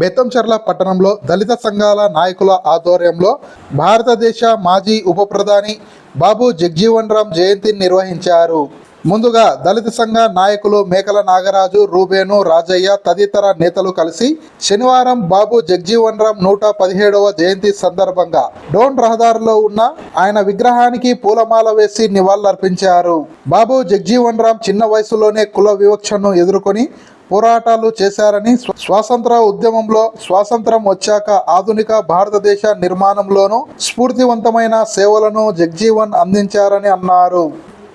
బేతంచెర్ల పట్టణంలో దళిత సంఘాల నాయకుల ఆధ్వర్యంలో భారతదేశ మాజీ ఉప ప్రధాని బాబు జగ్జీవన్ రామ్ జయంతిని నిర్వహించారు. ముందుగా దళిత సంఘ నాయకులు మేకల నాగరాజు రూబేను రాజయ్య తదితర నేతలు కలిసి శనివారం బాబు జగ్జీవన్ రామ్ నూట పదిహేడవ జయంతి సందర్భంగా డోన్ రహదారిలో ఉన్న ఆయన విగ్రహానికి పూలమాల వేసి నివాళులర్పించారు. బాబు జగ్జీవన్ రామ్ చిన్న వయసులోనే కుల వివక్షను ఎదుర్కొని పోరాటాలు చేశారని స్వాతంత్ర ఉద్యమంలో స్వాతంత్రం వచ్చాక ఆధునిక భారతదేశ నిర్మాణంలోనూ స్ఫూర్తివంతమైన సేవలను జగ్జీవన్ అందించారని అన్నారు.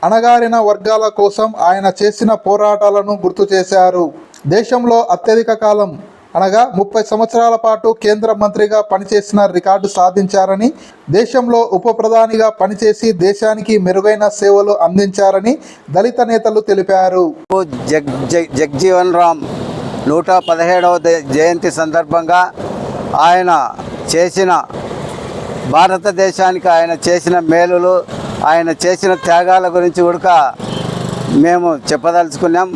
అణగారిన వర్గాల కోసం ఆయన చేసిన పోరాటాలను గుర్తు చేశారు. దేశంలో అత్యధిక కాలం అనగా ముప్పై సంవత్సరాల పాటు కేంద్ర మంత్రిగా పనిచేసిన రికార్డు సాధించారని దేశంలో ఉప ప్రధానిగా పనిచేసి దేశానికి మెరుగైన సేవలు అందించారని దళిత నేతలు తెలిపారు. జగ్ జగ్ జగ్జీవన్ రామ్ నూట పదిహేడవ జయంతి సందర్భంగా ఆయన చేసిన భారతదేశానికి ఆయన చేసిన మేలులు ఆయన చేసిన త్యాగాల గురించి ఉడక మేము చెప్పదలుచుకున్నాం.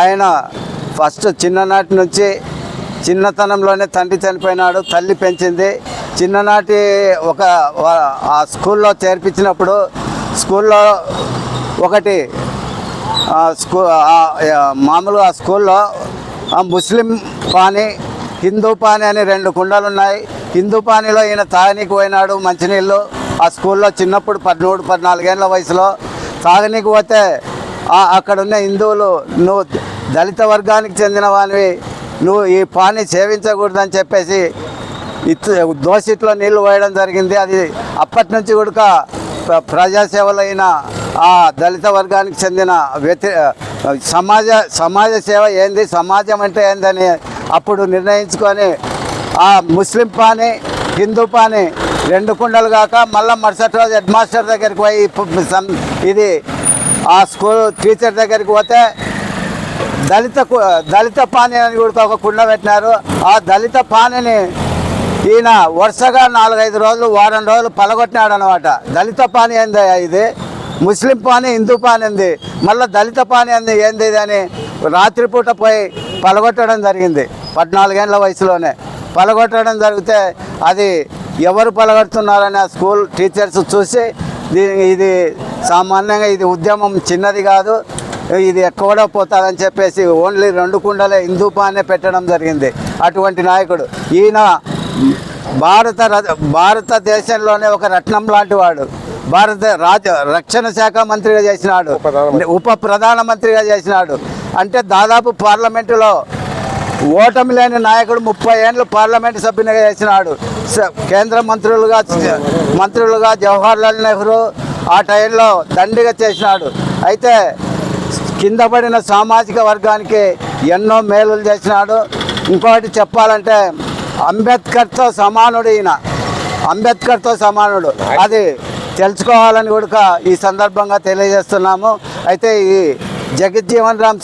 ఆయన ఫస్ట్ చిన్ననాటి నుంచి చిన్నతనంలోనే తండ్రి చనిపోయినాడు తల్లి పెంచింది. చిన్ననాటి ఒక ఆ స్కూల్లో చేర్పించినప్పుడు స్కూల్లో ఒకటి స్కూ ఆ, మామూలుగా ఆ స్కూల్లో ముస్లిం పానీ హిందూ పానీ అని రెండు కుండలు ఉన్నాయి హిందూ పానీలో ఈయన తాగనీకి పోయినాడు మంచినీళ్ళు. ఆ స్కూల్లో చిన్నప్పుడు పద్మూడు పద్నాలుగేళ్ళ వయసులో తాగనీకి పోతే అక్కడున్న హిందువులు నువ్వు దళిత వర్గానికి చెందిన వానివి నువ్వు ఈ పానీ సేవించకూడదని చెప్పేసి దోసిట్లో నీళ్ళు పోయడం జరిగింది. అది అప్పటి నుంచి కూడా ప్ర- ప్రజాసేవలైన ఆ దళిత వర్గానికి చెందిన వ్యతి సమాజ సమాజ సేవ ఏంది సమాజం అంటే ఏందని అప్పుడు నిర్ణయించుకొని ఆ ముస్లిం పాని హిందూ పాని రెండు కుండలు కాక మళ్ళీ మరుసటి రోజు హెడ్ మాస్టర్ దగ్గరికి పోయి ఇది ఆ స్కూల్ టీచర్ దగ్గరికి పోతే దళిత దళిత పాని అని కూడా ఒక కుండ పెట్టినారు. ఆ దళిత పానీని ఈయన వరుసగా నాలుగైదు రోజులు వారం రోజులు పలగొట్టినాడు అనమాట దళిత పానీ ఏంది ఇది? ముస్లిం పాని హిందూ పానీ ఏంది? మళ్ళీ దళిత పానీ అంది ఏంది ఇది అని రాత్రిపూట పోయి పలగొట్టడం జరిగింది. పద్నాలుగేళ్ళ వయసులోనే. పలగొట్టడం జరిగితే అది ఎవరు పలగొడుతున్నారని ఆ స్కూల్ టీచర్స్ చూసి దీని ఇది సామాన్యంగా ఇది ఉద్యమం చిన్నది కాదు. ఇది ఎక్కడ పోతుందని చెప్పేసి ఓన్లీ రెండు కుండలే హిందూ పానే పెట్టడం జరిగింది. అటువంటి నాయకుడు. ఈయన భారత భారతదేశంలోనే ఒక రత్నం లాంటి వాడు. భారత రాజ రక్షణ శాఖ మంత్రిగా చేసినాడు. ఉప ప్రధానమంత్రిగా చేసినాడు. అంటే దాదాపు పార్లమెంటులో ఓటమి లేని నాయకుడు ముప్పై ఏళ్ళు పార్లమెంట్ సభ్యునిగా చేసినాడు. కేంద్ర మంత్రులుగా మంత్రులుగా జవహర్లాల్ నెహ్రూ ఆ టైంలో దండిగా చేసినాడు. అయితే కింద పడిన సామాజిక వర్గానికి ఎన్నో మేలులు చేసినాడు. ఇంకోటి చెప్పాలంటే అంబేద్కర్తో సమానుడు ఈయన. అంబేద్కర్తో సమానుడు. అది తెలుసుకోవాలని కూడా ఈ సందర్భంగా తెలియజేస్తున్నాము. అయితే ఈ జగజ్జీవన్ రామ్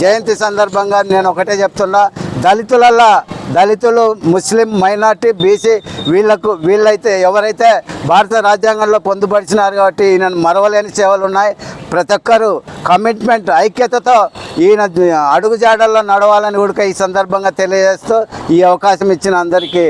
జయంతి సందర్భంగా నేను ఒకటే చెప్తున్నా. దళితులల్లా దళితులు ముస్లిం మైనార్టీ బీసీ వీళ్ళకు వీళ్ళైతే ఎవరైతే భారత రాజ్యాంగంలో పొందుపరిచినారు కాబట్టి ఈయన మరవలేని సేవలు ఉన్నాయి. ప్రతి ఒక్కరు కమిట్మెంట్ ఐక్యతతో ఈయన అడుగుజాడల్లో నడవాలని కూడా ఈ సందర్భంగా తెలియజేస్తూ ఈ అవకాశం ఇచ్చిన అందరికీ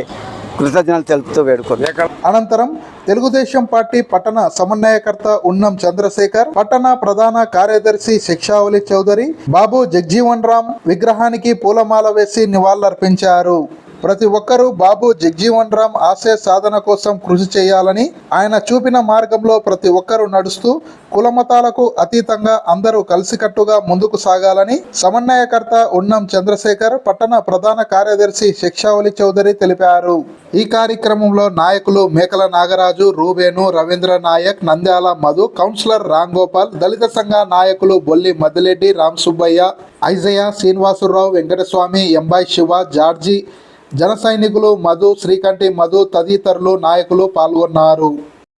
కృతజ్ఞతలు తెలుపుతూ వేడుకోరు అనంతరం తెలుగుదేశం పార్టీ పట్టణ సమన్వయకర్త ఉన్నం చంద్రశేఖర్ పట్టణ ప్రధాన కార్యదర్శి శిక్షావళి చౌదరి బాబు జగ్జీవన్ రామ్ విగ్రహానికి పూలమాల వేసి నివాళులర్పించారు. ప్రతి ఒక్కరూ బాబు జగ్జీవన్ రామ్ ఆశయ సాధన కోసం కృషి చేయాలని ఆయన చూపిన మార్గంలో ప్రతి ఒక్కరూ నడుస్తూ కులమతాలకు అతీతంగా అందరూ కలిసికట్టుగా ముందుకు సాగాలని సమన్వయకర్త ఉన్నం చంద్రశేఖర్ పట్టణ ప్రధాన కార్యదర్శి శిక్షావళి చౌదరి తెలిపారు. ఈ కార్యక్రమంలో నాయకులు మేకల నాగరాజు రూబేను రవీంద్ర నాయక్ నంద్యాల మధు కౌన్సిలర్ రాంగోపాల్ దళిత సంఘ నాయకులు బొల్లి మద్దిరెడ్డి రామ్ సుబ్బయ్య ఐజయ శ్రీనివాసరావు వెంకటస్వామి ఎంబాయి శివ జార్జి జన సైనికులు మధు శ్రీకంఠి మధు తదితరులు నాయకులు పాల్గొన్నారు.